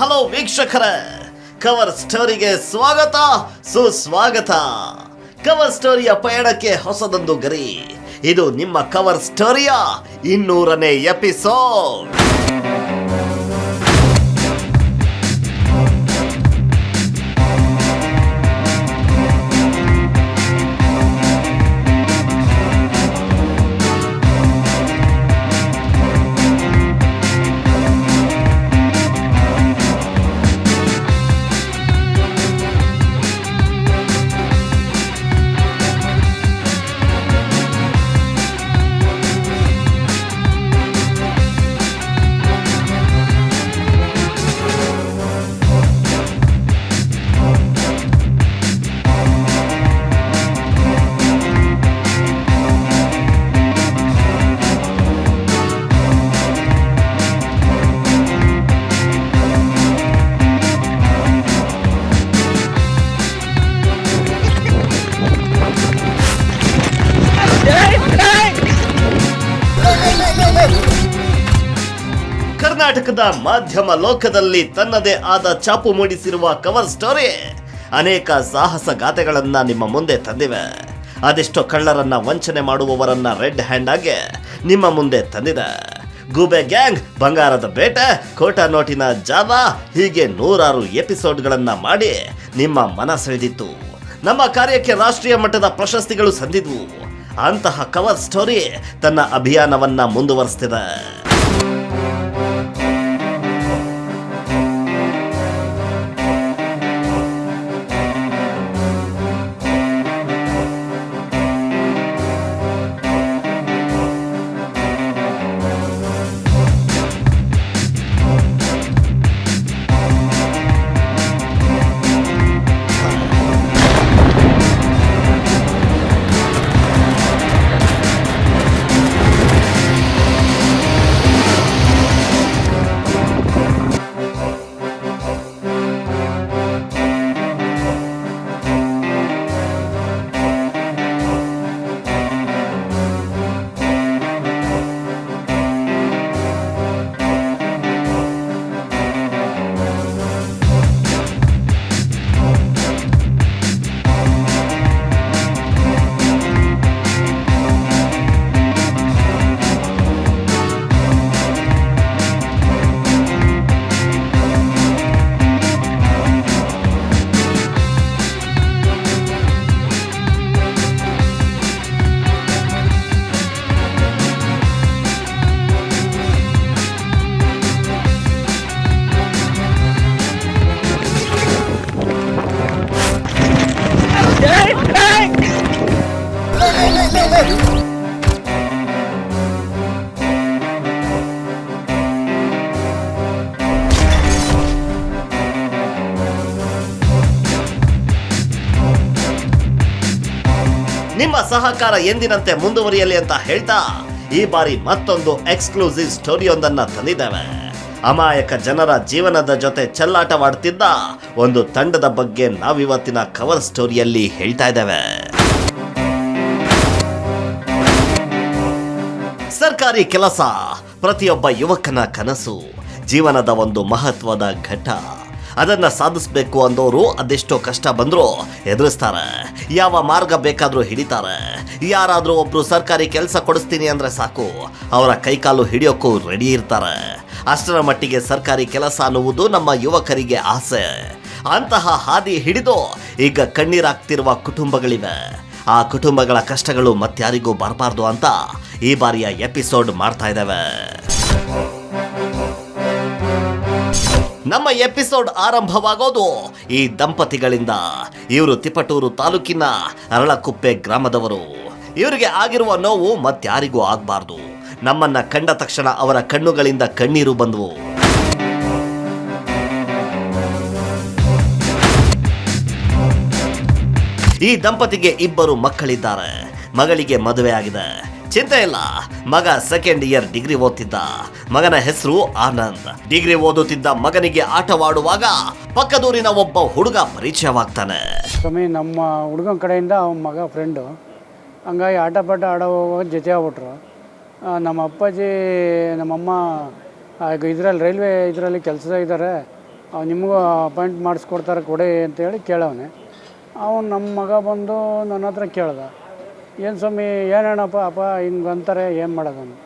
Hello ವೀಕ್ಷಕರ, cover ಸ್ಟೋರಿಗೆ ಸ್ವಾಗತ, ಸುಸ್ವಾಗತ. ಕವರ್ ಸ್ಟೋರಿಯ ಪಯಣಕ್ಕೆ ಹೊಸದೊಂದು ಗರಿ. ಇದು ನಿಮ್ಮ ಕವರ್ ಸ್ಟೋರಿಯ ಇನ್ನೂರನೇ ಎಪಿಸೋಡ್. ಕರ್ನಾಟಕದ ಮಾಧ್ಯಮ ಲೋಕದಲ್ಲಿ ತನ್ನದೇ ಆದ ಚಾಪು ಮೂಡಿಸಿರುವ ಕವರ್ ಸ್ಟೋರಿ ಅನೇಕ ಸಾಹಸ ಗಾಥೆಗಳನ್ನ ನಿಮ್ಮ ಮುಂದೆ ತಂದಿವೆ. ಅದೆಷ್ಟೋ ಕಳ್ಳರನ್ನ ವಂಚನೆ ಮಾಡುವವರನ್ನ ರೆಡ್ ಹ್ಯಾಂಡ್ ಆಗಿ ನಿಮ್ಮ ಮುಂದೆ ತಂದಿದೆ. ಗೂಬೆ ಗ್ಯಾಂಗ್, ಬಂಗಾರದ ಬೇಟೆ, ಕೋಟಾ ನೋಟಿನ ಜಾಲ ಹೀಗೆ ನೂರಾರು ಎಪಿಸೋಡ್ಗಳನ್ನು ಮಾಡಿ ನಿಮ್ಮ ಮನ ಸೆಳೆದಿತ್ತು. ನಮ್ಮ ಕಾರ್ಯಕ್ಕೆ ರಾಷ್ಟ್ರೀಯ ಮಟ್ಟದ ಪ್ರಶಸ್ತಿಗಳು ಸಂದಿದ್ವು. ಅಂತಹ ಕವರ್ ಸ್ಟೋರಿ ತನ್ನ ಅಭಿಯಾನವನ್ನ ಮುಂದುವರಿಸ್ತಿದೆ. ನಿಮ್ಮ ಸಹಕಾರ ಎಂದಿನಂತೆ ಮುಂದುವರಿಯಲಿ ಅಂತ ಹೇಳ್ತಾ ಈ ಬಾರಿ ಮತ್ತೊಂದು ಎಕ್ಸ್ಕ್ಲೂಸಿವ್ ಸ್ಟೋರಿಯೊಂದನ್ನು ತಂದಿದ್ದೇವೆ. ಅಮಾಯಕ ಜನರ ಜೀವನದ ಜೊತೆ ಚೆಲ್ಲಾಟವಾಡ್ತಿದ್ದ ಒಂದು ತಂಡದ ಬಗ್ಗೆ ನಾವಿವತ್ತಿನ ಕವರ್ ಸ್ಟೋರಿಯಲ್ಲಿ ಹೇಳ್ತಾ ಇದ್ದೇವೆ. ಸರ್ಕಾರಿ ಕೆಲಸ, ಪ್ರತಿಯೊಬ್ಬ ಯುವಕನ ಕನಸು, ಜೀವನದ ಒಂದು ಮಹತ್ವದ ಘಟ್ಟ. ಅದನ್ನ ಸಾಧಿಸ್ಬೇಕು ಅಂದವರು ಅದೆಷ್ಟೋ ಕಷ್ಟ ಬಂದರೂ ಎದುರಿಸ್ತಾರೆ. ಯಾವ ಮಾರ್ಗ ಬೇಕಾದರೂ ಹಿಡಿತಾರೆ. ಯಾರಾದರೂ ಒಬ್ಬರು ಸರ್ಕಾರಿ ಕೆಲಸ ಕೊಡಿಸ್ತೀನಿ ಅಂದ್ರೆ ಸಾಕು. ಅವರ ಕೈಕಾಲು ಹಿಡಿಯೋಕ್ಕೂ ರೆಡಿ ಇರ್ತಾರೆ. ಅಷ್ಟರ ಮಟ್ಟಿಗೆ ಸರ್ಕಾರಿ ಕೆಲಸ ಅನ್ನುವುದು ನಮ್ಮ ಯುವಕರಿಗೆ ಆಸೆ. ಅಂತಹ ಹಾದಿ ಹಿಡಿದು ಈಗ ಕಣ್ಣೀರಾಗ್ತಿರುವ ಕುಟುಂಬಗಳಿವೆ. ಆ ಕುಟುಂಬಗಳ ಕಷ್ಟಗಳು ಮತ್ಯಾರಿಗೂ ಬರಬಾರ್ದು ಅಂತ ಈ ಬಾರಿಯ ಎಪಿಸೋಡ್ ಮಾಡ್ತಾ ಇದ್ದೇವೆ. ನಮ್ಮ ಎಪಿಸೋಡ್ ಆರಂಭವಾಗೋದು ಈ ದಂಪತಿಗಳಿಂದ. ಇವರು ತಿಪಟೂರು ತಾಲೂಕಿನ ಅರಳಕುಪ್ಪೆ ಗ್ರಾಮದವರು. ಇವರಿಗೆ ಆಗಿರುವ ನೋವು ಮತ್ತಾರಿಗೂ ಆಗಬಾರ್ದು. ನಮ್ಮನ್ನ ಕಂಡ ತಕ್ಷಣ ಅವರ ಕಣ್ಣುಗಳಿಂದ ಕಣ್ಣೀರು ಬಂದವು. ಈ ದಂಪತಿಗೆ ಇಬ್ಬರು ಮಕ್ಕಳಿದ್ದಾರೆ. ಮಗಳಿಗೆ ಮದುವೆ ಆಗಿದೆ ಚಿಂತೆ ಇಲ್ಲ. ಮಗ ಸೆಕೆಂಡ್ ಇಯರ್ ಡಿಗ್ರಿ ಓದ್ತಿದ್ದ. ಮಗನ ಹೆಸರು ಆನಂದ್. ಡಿಗ್ರಿ ಓದುತ್ತಿದ್ದ ಮಗನಿಗೆ ಆಟವಾಡುವಾಗ ಪಕ್ಕದೂರಿನ ಒಬ್ಬ ಹುಡುಗ ಪರಿಚಯವಾಗ್ತಾನೆ. ಸ್ವಾಮಿ, ನಮ್ಮ ಹುಡುಗನ ಕಡೆಯಿಂದ ಅವನ ಮಗ ಫ್ರೆಂಡು ಹಂಗಾಗಿ ಆಟ ಪಾಠ ಆಡೋ ಜೊತೆ ಆಗ್ಬಿಟ್ರು. ನಮ್ಮ ಅಪ್ಪಾಜಿ, ನಮ್ಮಮ್ಮ ಇದರಲ್ಲಿ ರೈಲ್ವೆ ಇದರಲ್ಲಿ ಕೆಲಸ ಇದ್ದಾರೆ ನಿಮಗೂ ಅಪಾಯಿಂಟ್ ಮಾಡಿಸ್ಕೊಡ್ತಾರೆ ಕೊಡಿ ಅಂತೇಳಿ ಕೇಳವನೆ. ಅವನು ನಮ್ಮ ಮಗ ಬಂದು ನನ್ನ ಹತ್ರ ಕೇಳ್ದ. ಏನು ಸ್ವಾಮಿ, ಏನೇನಪ್ಪ, ಅಪ್ಪ, ಹಿಂಗೆ ಅಂತಾರೆ, ಏನು ಮಾಡೋದನ್ನು?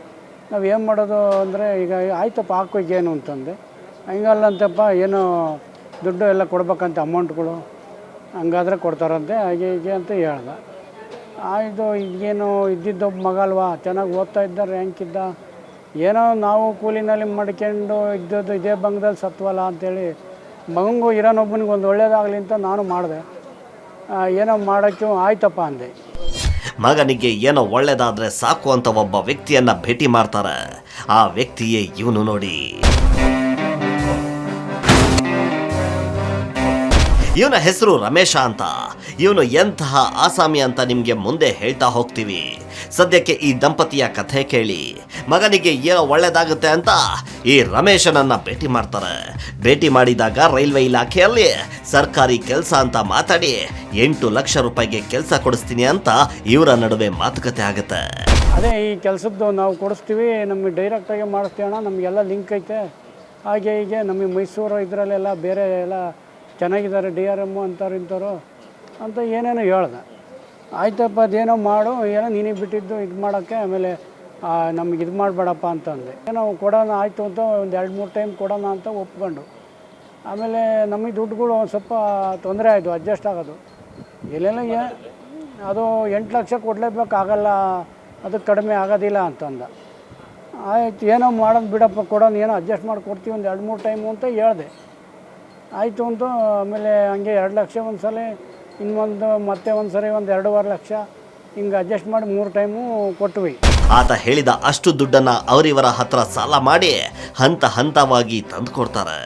ನಾವು ಏನು ಮಾಡೋದು ಅಂದರೆ, ಈಗ ಆಯ್ತಪ್ಪ, ಹಾಕೋ ಏನು ಅಂತಂದೆ. ಹಂಗಲ್ಲಂತಪ್ಪ, ಏನು ದುಡ್ಡು ಎಲ್ಲ ಕೊಡ್ಬೇಕಂತ ಅಮೌಂಟ್ಗಳು ಹಂಗಾದ್ರೆ ಕೊಡ್ತಾರಂತೆ, ಹಾಗೆ ಹೀಗೆ ಅಂತ ಹೇಳ್ದ. ಆಯಿತು, ಈಗೇನು ಇದ್ದಿದ್ದೊಬ್ಬ ಮಗ ಅಲ್ವಾ ಚೆನ್ನಾಗಿ ಓದ್ತಾ ಇದ್ದ ರ್ಯಾಂಕ್ ಇದ್ದ. ಏನೋ ನಾವು ಕೂಲಿನಲ್ಲಿ ಮಾಡ್ಕೊಂಡು ಇದ್ದದ್ದು ಇದೇ ಬಂಗದಲ್ಲಿ ಸತ್ವಲ್ಲ ಅಂತೇಳಿ ಮಗಂಗೂ ಇರೋನೊಬ್ಬನಿಗೆ ಒಂದು ಒಳ್ಳೇದಾಗಲಿ ಅಂತ ನಾನು ಮಾಡಿದೆ. ಏನೋ ಮಾಡೋಕ್ಕೂ ಆಯ್ತಪ್ಪ ಅಂದೆ. ಮಗನಿಗೆ ಏನೋ ಒಳ್ಳೇದಾದ್ರೆ ಸಾಕು ಅಂತ ಒಬ್ಬ ವ್ಯಕ್ತಿಯನ್ನ ಭೇಟಿ ಮಾಡ್ತಾರೆ. ಆ ವ್ಯಕ್ತಿಯೇ ಇವನು ನೋಡಿ. ಇವನ ಹೆಸರು ರಮೇಶ ಅಂತ. ಇವನು ಎಂತಹ ಆಸಾಮಿ ಅಂತ ನಿಮಗೆ ಮುಂದೆ ಹೇಳ್ತಾ ಹೋಗ್ತೀವಿ. ಸದ್ಯಕ್ಕೆ ಈ ದಂಪತಿಯ ಕಥೆ ಕೇಳಿ. ಮಗನಿಗೆ ಏನೋ ಒಳ್ಳೇದಾಗುತ್ತೆ ಅಂತ ಈ ರಮೇಶನನ್ನ ಭೇಟಿ ಮಾಡ್ತಾರೆ. ಭೇಟಿ ಮಾಡಿದಾಗ ರೈಲ್ವೆ ಇಲಾಖೆಯಲ್ಲಿ ಸರ್ಕಾರಿ ಕೆಲಸ ಅಂತ ಮಾತಾಡಿ, ಎಂಟು ಲಕ್ಷ ರೂಪಾಯಿಗೆ ಕೆಲಸ ಕೊಡಿಸ್ತೀನಿ ಅಂತ ಇವರ ನಡುವೆ ಮಾತುಕತೆ ಆಗುತ್ತೆ. ಅದೇ ಈ ಕೆಲಸದ್ದು ನಾವು ಕೊಡಿಸ್ತೀವಿ, ನಮಗೆ ಡೈರೆಕ್ಟಾಗಿ ಮಾಡಿಸ್ತೀವಿ ನಮಗೆಲ್ಲ ಲಿಂಕ್ ಐತೆ. ಹಾಗೆ ಹೀಗೆ ನಮಗೆ ಮೈಸೂರು ಇದರಲ್ಲೆಲ್ಲ ಬೇರೆ ಎಲ್ಲ ಚೆನ್ನಾಗಿದ್ದಾರೆ, ಡಿ ಆರ್ ಎಮ್ಮು ಅಂಥವ್ರು ಇಂಥವ್ರು ಅಂತ ಏನೇನೋ ಹೇಳ್ದೆ. ಆಯ್ತಪ್ಪ, ಅದೇನೋ ಮಾಡು, ಏನೋ ನೀನೇ ಬಿಟ್ಟಿದ್ದು ಇದು ಮಾಡೋಕ್ಕೆ, ಆಮೇಲೆ ನಮ್ಗೆ ಇದು ಮಾಡಬೇಡಪ್ಪ ಅಂತಂದೆ. ಏನೋ ಕೊಡೋಣ ಆಯಿತು ಅಂತ ಒಂದು ಎರಡು ಮೂರು ಟೈಮ್ ಕೊಡೋಣ ಅಂತ ಒಪ್ಕೊಂಡು. ಆಮೇಲೆ ನಮಗೆ ದುಡ್ಡುಗಳು ಒಂದು ಸ್ವಲ್ಪ ತೊಂದರೆ ಆಯಿತು ಅಡ್ಜಸ್ಟ್ ಆಗೋದು. ಎಲ್ಲೆಲ್ಲ ಅದು ಎಂಟು ಲಕ್ಷ ಕೊಡಲೇಬೇಕಾಗಲ್ಲ, ಅದು ಕಡಿಮೆ ಆಗೋದಿಲ್ಲ ಅಂತಂದ. ಆಯ್ತು, ಏನೋ ಮಾಡೋದು ಬಿಡಪ್ಪ, ಕೊಡೋಣ, ಏನೋ ಅಡ್ಜಸ್ಟ್ ಮಾಡಿ ಕೊಡ್ತೀವಿ ಒಂದು ಎರಡು ಮೂರು ಟೈಮು ಅಂತ ಹೇಳಿದೆ. ಆಯಿತು ಅಂತ, ಆಮೇಲೆ ಹಂಗೆ ಎರಡು ಲಕ್ಷ ಒಂದು ಸಲ ಇನ್ನೊಂದು ಮತ್ತೆ ಒಂದು ಸರಿ ಒಂದು ಎರಡೂವರೆ ಲಕ್ಷ ಹಿಂಗೆ ಅಡ್ಜಸ್ಟ್ ಮಾಡಿ ಮೂರು ಟೈಮು ಕೊಟ್ವಿ. ಆತ ಹೇಳಿದ ಅಷ್ಟು ದುಡ್ಡನ್ನ ಅವರಿವರ ಹತ್ರ ಸಾಲ ಮಾಡಿ ಹಂತ ಹಂತವಾಗಿ ತಂದು ಕೊಡ್ತಾರೆ.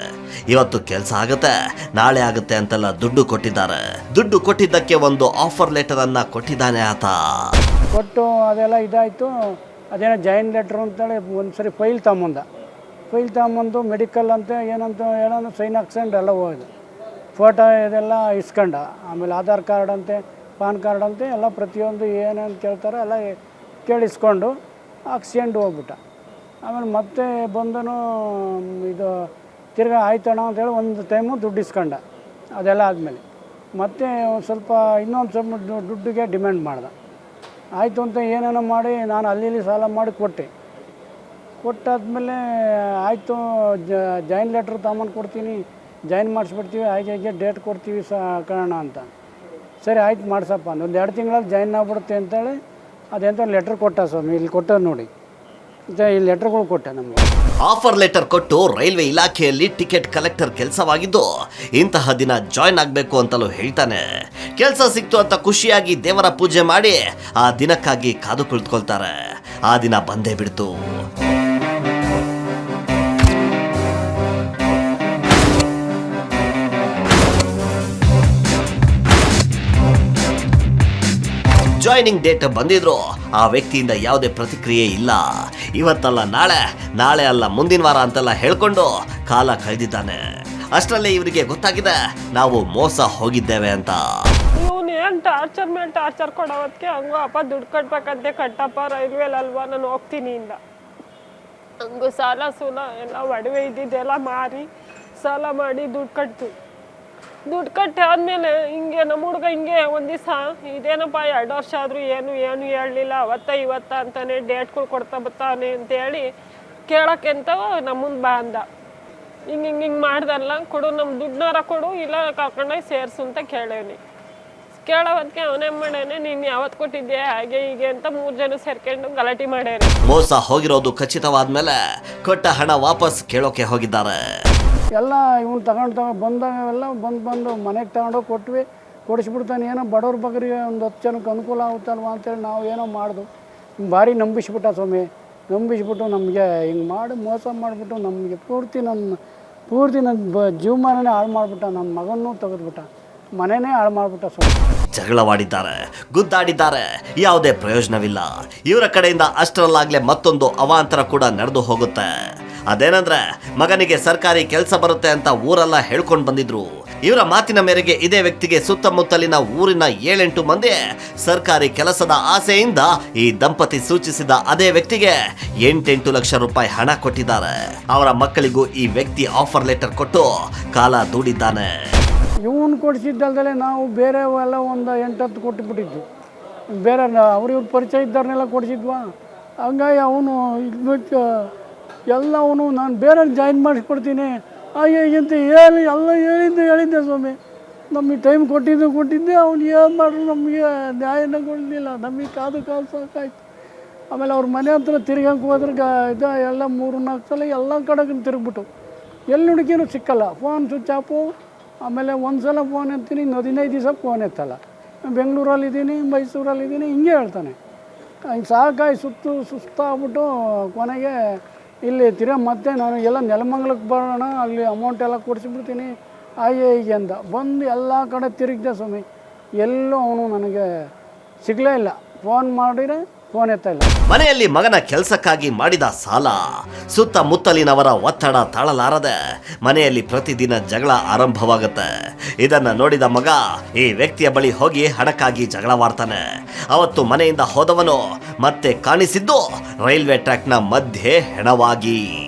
ಇವತ್ತು ಕೆಲಸ ಆಗುತ್ತೆ ನಾಳೆ ಆಗುತ್ತೆ ಅಂತೆಲ್ಲ ದುಡ್ಡು ಕೊಟ್ಟಿದ್ದಾರೆ. ದುಡ್ಡು ಕೊಟ್ಟಿದ್ದಕ್ಕೆ ಒಂದು ಆಫರ್ ಲೆಟರ್ ಅನ್ನ ಕೊಟ್ಟಿದ್ದಾನೆ ಆತ. ಕೊಟ್ಟು ಅದೆಲ್ಲ ಇದಾಯಿತು. ಅದೇನೋ ಜಾಯಿನ್ ಲೆಟ್ರ್ ಅಂತೇಳಿ ಒಂದು ಸರಿ ಫೈಲ್ ತಗೊಂಬಂದ. ಫೈಲ್ ತಗೊಂಬಂದು ಮೆಡಿಕಲ್ ಅಂತ ಏನಂತ ಹೇಳೋಣ ಸೈನ್ ಹಾಕ್ಸ್ಕೊಂಡು ಎಲ್ಲ ಹೋಯ್ದು. ಫೋಟೋ ಇದೆಲ್ಲ ಇಸ್ಕೊಂಡ. ಆಮೇಲೆ ಆಧಾರ್ ಕಾರ್ಡ್ ಅಂತೆ, ಪಾನ್ ಕಾರ್ಡ್ ಅಂತೆ, ಎಲ್ಲ ಪ್ರತಿಯೊಂದು ಏನೇನು ಕೇಳ್ತಾರೋ ಎಲ್ಲ ಕೇಳಿಸ್ಕೊಂಡು ಹಾಕ್ಸ್ಕೊಂಡು ಹೋಗ್ಬಿಟ್ಟ. ಆಮೇಲೆ ಮತ್ತೆ ಬಂದನು, ಇದು ತಿರ್ಗಾ ಆಯ್ತಣ ಅಂತೇಳಿ ಒಂದು ಟೈಮು ದುಡ್ಡು ಇಸ್ಕೊಂಡ. ಅದೆಲ್ಲ ಆದಮೇಲೆ. ಮತ್ತೆ ಒಂದು ಸ್ವಲ್ಪ ಇನ್ನೊಂದು ಸ್ವಲ್ಪ ದುಡ್ಡಿಗೆ ಡಿಮ್ಯಾಂಡ್ ಮಾಡ್ದೆ. ಆಯಿತು ಅಂತ ಏನೇನೋ ಮಾಡಿ ನಾನು ಅಲ್ಲಿ ಸಾಲ ಮಾಡಿ ಕೊಟ್ಟೆ. ಕೊಟ್ಟಾದಮೇಲೆ ಆಯಿತು ಜಾಯಿನ್ ಲೆಟ್ರ್ ತಗೊಂಬಂದು ಕೊಡ್ತೀನಿ. ಜಾಯಿನ್ ಮಾಡಿಸ್ಬಿಡ್ತೀವಿ ಆಯ್ಕೆ ಡೇಟ್ ಕೊಡ್ತೀವಿ ಸ ಕಣ ಅಂತ. ಸರಿ, ಆಯ್ತು, ಮಾಡ್ಸಪ್ಪ ಒಂದು ಎರಡು ತಿಂಗಳಲ್ಲಿ ಜಾಯಿನ್ ಆಗ್ಬಿಡುತ್ತೆ ಅಂತೇಳಿ, ಅದೆಂತ ಲೆಟ್ರ್ ಕೊಟ್ಟ ಸ್ವಾಮಿ, ಇಲ್ಲಿ ಕೊಟ್ಟ ನೋಡಿ. ಈ ಲೆಟ್ರ್ಗಳು ಕೊಟ್ಟೆ ನಮಗೆ. ಆಫರ್ ಲೆಟರ್ ಕೊಟ್ಟು ರೈಲ್ವೆ ಇಲಾಖೆಯಲ್ಲಿ ಟಿಕೆಟ್ ಕಲೆಕ್ಟರ್ ಕೆಲಸವಾಗಿದ್ದು, ಇಂತಹ ದಿನ ಜಾಯ್ನ್ ಆಗಬೇಕು ಅಂತಲೂ ಹೇಳ್ತಾನೆ. ಕೆಲಸ ಸಿಕ್ತು ಅಂತ ಖುಷಿಯಾಗಿ ದೇವರ ಪೂಜೆ ಮಾಡಿ, ಆ ದಿನಕ್ಕಾಗಿ ಕಾದು ಕುಳಿತುಕೊಳ್ತಾರೆ. ಆ ದಿನ ಬಂದೇ ಬಿಡ್ತು. ಜಾಯ್ನಿಂಗ್ ಡೇಟ್ ಬಂದಿದ್ರು. ಆ ವ್ಯಕ್ತಿಯಿಂದ ಯಾವುದೇ ಪ್ರತಿಕ್ರಿಯೆ ಇಲ್ಲ. ಇವತ್ತಲ್ಲ ನಾಳೆ ನಾಳೆ ಅಲ್ಲ ಮುಂದಿನ ವಾರ ಅಂತೆಲ್ಲ ಹೇಳ್ಕೊಂಡು ಕಾಲ ಕಳೆದಿದ್ದಾನೆ. ಅಷ್ಟರಲ್ಲೇ ಇವರಿಗೆ ಗೊತ್ತಾಗಿದೆ, ನಾವು ಮೋಸ ಹೋಗಿದ್ದೇವೆ ಅಂತ. ಟಾರ್ಚರ್ ಮೇಲೆ ಟಾರ್ಚರ್ ಕೊಡೋದಕ್ಕೆ ಹಂಗು, ಅಪ್ಪ ದುಡ್ಡು ಕಟ್ಬೇಕಂತೆ ಕಟ್ಟಪ್ಪ ರೈಲ್ವೆಲಲ್ವಾ ನಾನು ಹೋಗ್ತೀನಿ ಇಂದ. ಹಂಗು ಸಾಲ ಸೂಲ ಎಲ್ಲ ಒಡವೆ ಇದ್ದಿದ್ದೆಲ್ಲ ಮಾರಿ ಸಾಲ ಮಾಡಿ ದುಡ್ಡು ಕಟ್ತು ದುಡ್ಡು ಕಟ್ಟಿ ಆದಮೇಲೆ ಹಿಂಗೆ ನಮ್ಮ ಹುಡುಗ ಹಿಂಗೆ ಒಂದು ದಿವಸ, ಇದೇನಪ್ಪ, ಎರಡು ವರ್ಷ ಆದರೂ ಏನು ಏನು ಹೇಳಲಿಲ್ಲ, ಅವತ್ತ ಇವತ್ತ ಅಂತಾನೆ ಡೇಟ್ಗಳು ಕೊಡ್ತಾ ಬರ್ತಾನೆ ಅಂತೇಳಿ ಕೇಳೋಕೆ ಅಂತ ಮುಂದೆ ಬಾ ಅಂದ. ಹಿಂಗೆ ಹಿಂಗೆ ಹಿಂಗೆ ಮಾಡ್ದಲ್ಲ, ಕೊಡು ನಮ್ಮ ದುಡ್ಡನಾರ ಕೊಡು, ಇಲ್ಲ ಕರ್ಕೊಂಡೋಗಿ ಸೇರಿಸು ಅಂತ ಕೇಳೇನಿ ಕೇಳೋದಕ್ಕೆ ಅವನೇ ಮಾಡೇನೆ ನೀನು ಯಾವತ್ತು ಕೊಟ್ಟಿದ್ದೆ ಹಾಗೆ, ಹೀಗೆ ಅಂತ ಮೂರು ಜನ ಸೇರ್ಕೊಂಡು ಗಲಾಟೆ ಮಾಡ್ಯಾರೆ. ಮೋಸ ಹೋಗಿರೋದು ಖಚಿತವಾದ್ಮೇಲೆ ಕೊಟ್ಟ ಹಣ ವಾಪಸ್ ಕೇಳೋಕೆ ಹೋಗಿದ್ದಾರೆ. ಎಲ್ಲ ಇವ್ನು ತಗೊಂಡು ತಗೊಂಡು ಬಂದಾಗೆಲ್ಲ ಬಂದು ಬಂದು ಮನೆಗೆ ತಗೊಂಡೋಗಿ ಕೊಟ್ವಿ. ಕೊಡಿಸ್ಬಿಡ್ತಾನೆ, ಏನೋ ಬಡವ್ರ ಬಗ್ಗರಿಗೆ ಒಂದು ಹತ್ತು ಜನಕ್ಕೆ ಅನುಕೂಲ ಆಗುತ್ತಲ್ವ ಅಂತೇಳಿ ನಾವು ಏನೋ ಮಾಡ್ದು. ಭಾರಿ ನಂಬಿಸ್ಬಿಟ್ಟ ಸ್ವಾಮಿ. ನಂಬಿಸ್ಬಿಟ್ಟು ನಮಗೆ ಹಿಂಗೆ ಮಾಡಿ ಮೋಸ ಮಾಡಿಬಿಟ್ಟು ನಮಗೆ ಪೂರ್ತಿ ನನ್ನ ಪೂರ್ತಿ ನನ್ನ ಬ ಜೀವಮಾನನೇ ಹಾಳು ಮಾಡಿಬಿಟ್ಟ. ನನ್ನ ಮಗನೂ ತೆಗೆದ್ಬಿಟ್ಟ. ಮನೆನೇ ಹಾಳು ಮಾಡಿಬಿಟ್ಟ ಸ್ವಾಮಿ. ಜಗಳವಾಡಿದ್ದಾರೆ, ಗುದ್ದಾಡಿದ್ದಾರೆ. ಯಾವುದೇ ಪ್ರಯೋಜನವಿಲ್ಲ. ಇವರ ಕಡೆಯಿಂದ ಅಷ್ಟರಲ್ಲಾಗಲೇ ಮತ್ತೊಂದು ಅವಾಂತರ ಕೂಡ ನಡೆದು ಹೋಗುತ್ತೆ. ಅದೇನಂದ್ರೆ, ಮಗನಿಗೆ ಸರ್ಕಾರಿ ಕೆಲಸ ಬರುತ್ತೆ ಅಂತ ಊರೆಲ್ಲ ಹೇಳ್ಕೊಂಡು ಬಂದಿದ್ರು. ಇವರ ಮಾತಿನ ಮೇರೆಗೆ ಇದೇ ವ್ಯಕ್ತಿಗೆ ಸುತ್ತಮುತ್ತಲಿನ ಊರಿನ ಏಳೆಂಟು ಮಂದಿ ಸರ್ಕಾರಿ ಕೆಲಸದ ಆಸೆಯಿಂದ ಈ ದಂಪತಿ ಸೂಚಿಸಿದ ಅದೇ ವ್ಯಕ್ತಿಗೆ ಎಂಟೆಂಟು ಲಕ್ಷ ರೂಪಾಯಿ ಹಣ ಕೊಟ್ಟಿದ್ದಾರೆ. ಅವರ ಮಕ್ಕಳಿಗೂ ಈ ವ್ಯಕ್ತಿ ಆಫರ್ ಲೆಟರ್ ಕೊಟ್ಟು ಕಾಲ ದೂಡಿದ್ದಾನೆ. ಇವನು ಕೊಡಿಸಿದ್ದಲ್ದಲೆ ನಾವು ಬೇರೆ ಎಲ್ಲ ಒಂದು ಎಂಟತ್ತು ಕೊಟ್ಟು ಬಿಟ್ಟಿದ್ದು ಬೇರೆ ಅವ್ರ ಇವ್ರ ಪರಿಚಯ ಇದ್ದವ್ರನ್ನೆಲ್ಲ ಕೊಡಿಸಿದ್ವಾ? ಹಂಗಾಗಿ ಅವನು ಇದು ಬಿಟ್ಟು ಎಲ್ಲ ಅವನು ನಾನು ಬೇರೆ ಜಾಯಿನ್ ಮಾಡಿಸ್ಕೊಡ್ತೀನಿ. ಹಾಗೆ ಹೀಗಿಂತ ಹೇಳಿ, ಎಲ್ಲ ಹೇಳಿದ್ದೆ ಹೇಳಿದ್ದೆ ಸ್ವಾಮಿ. ನಮಗೆ ಟೈಮ್ ಕೊಟ್ಟಿದ್ದು ಕೊಟ್ಟಿದ್ದೆ, ಅವ್ನು ಏನು ಮಾಡ್ರು ನಮಗೆ ನ್ಯಾಯನ ಕೊಡಲಿಲ್ಲ. ನಮಗೆ ಕಾದು ಕಾದು ಸಾಕಾಯ್ತು. ಆಮೇಲೆ ಅವ್ರ ಮನೆ ಹತ್ರ ತಿರ್ಗಂಗೆ ಹೋದ್ರೆ ಗ, ಇದು ಎಲ್ಲ ಮೂರು ನಾಲ್ಕು ಸಲ ಎಲ್ಲ ಕಡೆಗೆ ತಿರುಗ್ಬಿಟ್ಟು ಎಲ್ಲಿ ಹುಡುಕಿನೂ ಸಿಕ್ಕಲ್ಲ. ಫೋನ್ ಸ್ವಿಚ್ ಆಫು ಆಮೇಲೆ ಒಂದು ಸಲ ಫೋನ್ ಎತ್ತೀನಿ, ಇನ್ನು ಹದಿನೈದು ದಿವಸ ಫೋನ್ ಎತ್ತಲ್ಲ. ಬೆಂಗಳೂರಲ್ಲಿದ್ದೀನಿ ಮೈಸೂರಲ್ಲಿದ್ದೀನಿ ಹಿಂಗೆ ಹೇಳ್ತಾನೆ. ಹಿಂಗೆ ಸಾಕಾಗಿ ಸುತ್ತು ಸುಸ್ತಾಗ್ಬಿಟ್ಟು ಕೊನೆಗೆ ಇಲ್ಲಿ ತಿರುಗ ಮತ್ತೆ ನಾನು ಎಲ್ಲ ನೆಲಮಂಗ್ಲಕ್ಕೆ ಬರೋಣ, ಅಲ್ಲಿ ಅಮೌಂಟ್ ಎಲ್ಲ ಕೊಡಿಸ್ಬಿಡ್ತೀನಿ ಹಾಗೆ ಹೀಗೆ ಅಂದ ಬಂದು ಎಲ್ಲ ಕಡೆ ತಿರುಗಿದೆ ಸ್ವಾಮಿ. ಎಲ್ಲೂ ಅವನು ನನಗೆ ಸಿಗಲೇ ಇಲ್ಲ. ಫೋನ್ ಮಾಡಿದ್ರೆ ಫೋನ್ ಎತ್ತ ಇಲ್ಲ. ಮನೆಯಲ್ಲಿ ಮಗನ ಕೆಲಸಕ್ಕಾಗಿ ಮಾಡಿದ ಸಾಲ ಸುತ್ತಮುತ್ತಲಿನವರ ಒತ್ತಡ ತಾಳಲಾರದೆ ಮನೆಯಲ್ಲಿ ಪ್ರತಿದಿನ ಜಗಳ ಆರಂಭವಾಗುತ್ತೆ. ಇದನ್ನ ನೋಡಿದ ಮಗ ಈ ವ್ಯಕ್ತಿಯ ಬಳಿ ಹೋಗಿ ಹಣಕ್ಕಾಗಿ ಜಗಳವಾಡ್ತಾನೆ ಅವತ್ತು ಮನೆಯಿಂದ ಹೋದವನು ಮತ್ತೆ ಕಾಣಿಸಿದ್ದು ರೈಲ್ವೆ ಟ್ರ್ಯಾಕ್ನ ಮಧ್ಯೆ ಹೆಣವಾಗಿ.